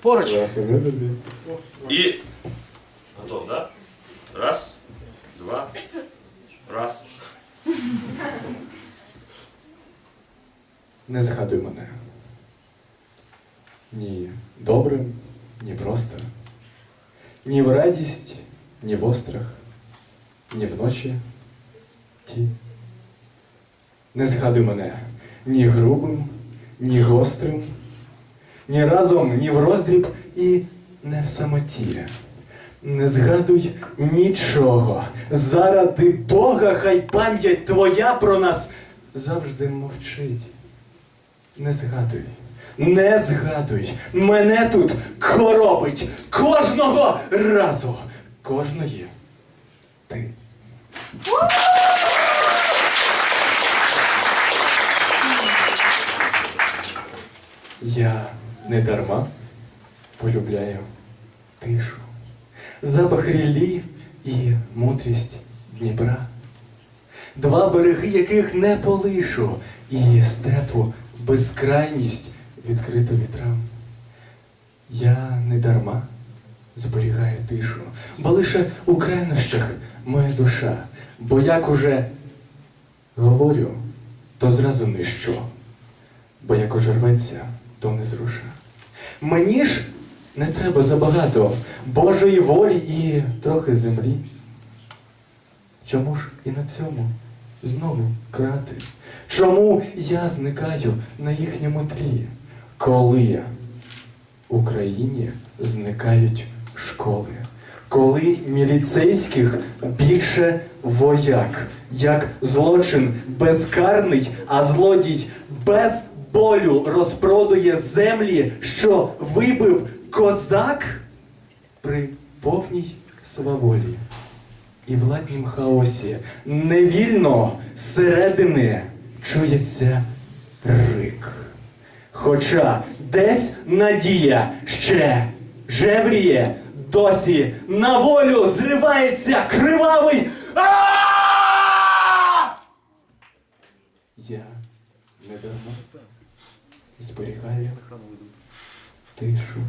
Поруч. І. Готов, да? Раз, два, раз. Не згадуй мене. Ні добрим, ні просто. Ні в радість, ні в острах, ні вночі ті. Не згадуй мене ні грубим, ні гострим, ні разом, ні в роздріб і не в самоті. Не згадуй нічого. Заради Бога, хай пам'ять твоя про нас завжди мовчить. Не згадуй, не згадуй, мене тут коробить кожного разу, кожної ти. Я не дарма полюбляю тишу, запах ріллі і мудрість Дніпра. Два береги, яких не полишу, і степу безкрайність відкриту вітрам. Я не дарма зберігаю тишу, бо лише у крайнощах моя душа, бо як уже говорю, то зразу нищу, бо як уже рветься, то не зруша. Мені ж не треба забагато Божої волі і трохи землі. Чому ж і на цьому знову крати? Чому я зникаю на їхньому тлі, коли в Україні зникають школи, коли міліцейських більше вояк, як злочин безкарний, а злодій без болю розпродує землі, що вибив козак при повній сваволі і владнім хаосі невільно зсередини чується рик. Хоча десь надія ще жевріє, досі на волю зривається кривавий. Я не дарма зберігаю тишу.